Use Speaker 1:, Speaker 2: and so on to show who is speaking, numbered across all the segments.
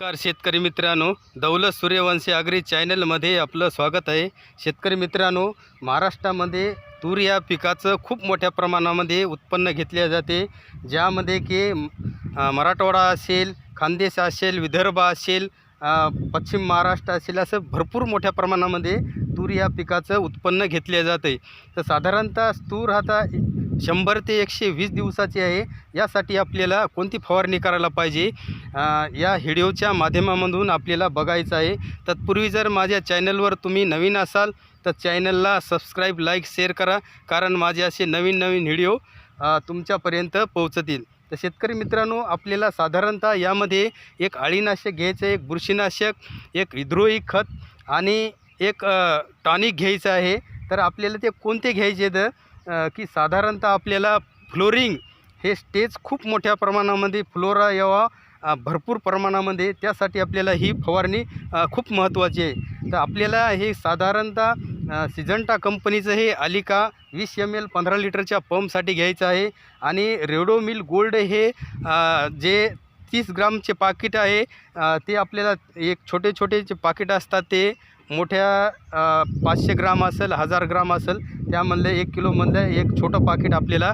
Speaker 1: नमस्कार शेतकरी मित्रांनो दौलत सूर्यवंशी आगरी चॅनलमध्ये आपलं स्वागत आहे. शेतकरी मित्रांनो महाराष्ट्रामध्ये तूर या पिकाचं खूप मोठ्या प्रमाणामध्ये उत्पन्न घेतले जाते. ज्यामध्ये की मराठवाडा असेल खानदेश असेल विदर्भ असेल पश्चिम महाराष्ट्र असेल असं भरपूर मोठ्या प्रमाणामध्ये तूर या पिकाचं उत्पन्न घेतले जाते. तर साधारणतः तूर आता शंभर ते एकशे वीस दिवसाची आहे. यासाठी आपल्याला कोणती फवारणी करायला पाहिजे? या व्हिडिओच्या माध्यमामधून आपल्याला बघायचं आहे. तत्पूर्वी जर माझ्या चॅनलवर तुम्ही नवीन असाल तर चॅनलला सबस्क्राईब लाईक शेअर करा. कारण माझे असे नवीन नवीन व्हिडिओ तुमच्यापर्यंत पोहोचतील. तर शेतकरी मित्रांनो आपल्याला साधारणतः यामध्ये एक अळीनाशक घ्यायचं आहे एक बुरशीनाशक एक विद्रोही खत आणि एक टॉनिक घ्यायचं आहे. तर आपल्याला ते कोणते घ्यायचे तर की साधारणतः आपल्याला फ्लोरिंग हे स्टेज खूप मोठ्या प्रमाणामध्ये फ्लोरा यावा भरपूर प्रमाणामध्ये. त्यासाठी आपल्याला ही फवारणी खूप महत्त्वाची आहे. तर आपल्याला हे साधारणतः सिजंटा कंपनीचं हे आलिका वीस एम एल पंधरा लिटरच्या पंपसाठी घ्यायचं आहे. आणि रेडोमिल गोल्ड हे जे तीस ग्रामचे पाकिट आहे. ते आपल्याला एक छोटे छोटे जे पाकिट असतात ते मोठ्या पाचशे ग्राम असेल हजार ग्राम असेल त्यामधलं एक किलोमधलं एक छोटं पाकिट आपल्याला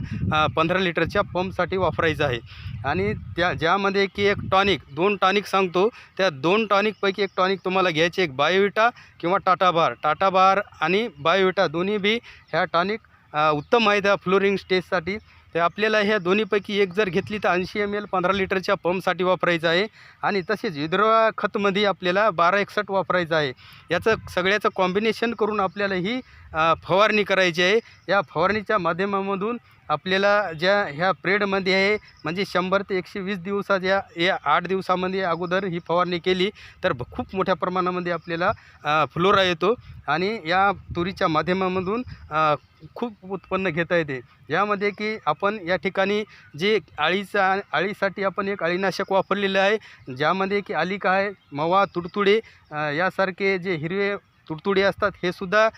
Speaker 1: पंधरा लिटरच्या पंपसाठी वापरायचं आहे. आणि त्या ज्यामध्ये की एक टॉनिक दोन टॉनिक सांगतो. त्या दोन टॉनिकपैकी एक टॉनिक तुम्हाला घ्यायचे एक बायोविटा किंवा टाटा बार. टाटा बार आणि बायोविटा दोन्ही बी ह्या टॉनिक उत्तम आहेत ह्या फ्लोरिंग स्टेजसाठी. तर आपल्याला ह्या दोन्हीपैकी एक जर घेतली तर ऐंशी एम एल पंधरा लिटरच्या पंपसाठी वापरायचं आहे. आणि तसेच विद्रोहा खतमध्ये आपल्याला बारा एकसठ वापरायचं आहे. याचं सगळ्याचं कॉम्बिनेशन करून आपल्याला ही फवारणी करायची आहे. या फवारणीच्या माध्यमामधून आपल्याला ज्या ह्या प्रेडमध्ये आहे म्हणजे शंभर ते एकशे वीस दिवसाच्या या आठ दिवसामध्ये अगोदर ही फवारणी केली तर खूप मोठ्या प्रमाणामध्ये आपल्याला फ्लोरा येतो. आणि या तुरीच्या माध्यमामधून खूप उत्पन्न घेता येते. यामध्ये की आपण या ठिकाणी जे आळीचा आळीसाठी आपण एक अळीनाशक वापरलेलं आहे ज्यामध्ये की आली काय मवा तुडतुडे यासारखे जे हिरवे तुडतुडे असतात हे सुद्धा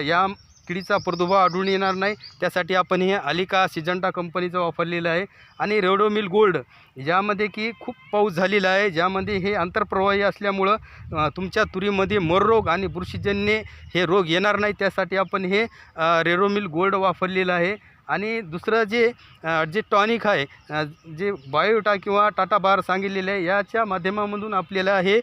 Speaker 1: या किडीचा प्रादुर्भाव आढळून येणार नाही. त्यासाठी आपण हे अलिका सिजंटा कंपनीचं वापरलेलं आहे. आणि रेडोमिल गोल्ड यामध्ये की खूप पाऊस झालेला आहे. ज्यामध्ये हे आंतरप्रवाही असल्यामुळं तुमच्या तुरीमध्ये मररोग आणि बुरशीजन्य हे रोग येणार नाही. त्यासाठी आपण हे रेडोमिल गोल्ड वापरलेलं आहे. आणि दुसरं जे जे टॉनिक आहे जे बायोटा किंवा टाटा बार सांगितलेलं आहे याच्या माध्यमामधून आपल्याला हे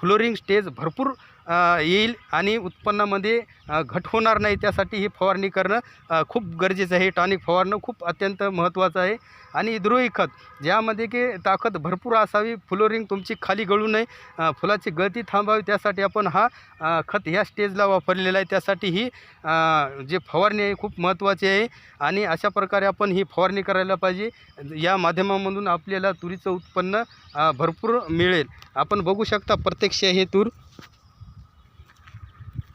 Speaker 1: फ्लोरिंग स्टेज भरपूर येईल आणि उत्पन्नामध्ये घट होणार नाही त्यासाठी ही फवारणी करणं खूप गरजेचं आहे. टॉनिक फवारणं खूप अत्यंत महत्त्वाचं आहे. आणि द्रोही खत ज्यामध्ये की ताकद भरपूर असावी फ्लोरिंग तुमची खाली गळू नये फुलाची गळती थांबावी त्यासाठी आपण हा खत ह्या स्टेजला वापरलेला आहे. त्यासाठी ही जे फवारणी आहे खूप महत्त्वाची आहे. आणि अशा प्रकारे आपण ही फवारणी करायला पाहिजे. या माध्यमामधून आपल्याला तुरीचं उत्पन्न भरपूर मिळेल. आपण बघू शकता प्रत्यक्ष हे तूर.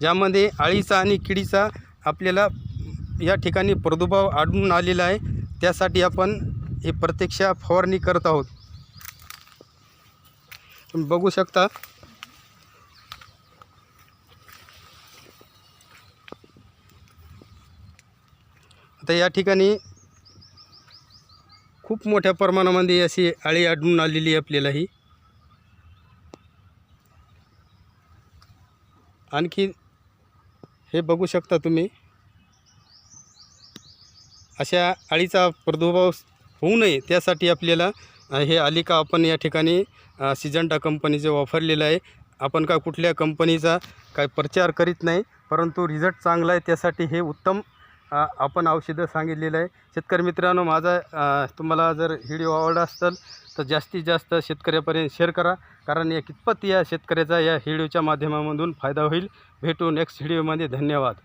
Speaker 1: ज्यामध्ये आळीचा आणि किडीचा आपल्याला या ठिकाणी प्रादुर्भाव आढळून आलेला आहे. त्यासाठी आपण हे प्रत्यक्ष फवारणी करत आहोत. तुम्ही बघू शकता. आता या ठिकाणी खूप मोठ्या प्रमाणामध्ये अशी आळी आढळून आलेली आहे आपल्याला ही आणखी हे बघू शकता तुम्ही. अशा अळीचा प्रादुर्भाव होऊ नये त्यासाठी आपल्याला हे आलिका आपण या ठिकाणी सिजंटा कंपनीचे वापरलेलं आहे आपण का कुठल्या कंपनीचा काय प्रचार करीत नाही परंतु रिझल्ट चांगला आहे त्यासाठी हे उत्तम आपण औषधं सांगितलेलं आहे. शेतकरी मित्रांनो माझा तुम्हाला जर व्हिडिओ आवडला असेल तर जास्तीत जास्त शेतकऱ्यापर्यंत शेअर करा. कारण या कितपत या शेतकऱ्याचा या व्हिडिओच्या माध्यमामधून फायदा होईल. भेटू नेक्स्ट व्हिडिओमध्ये धन्यवाद.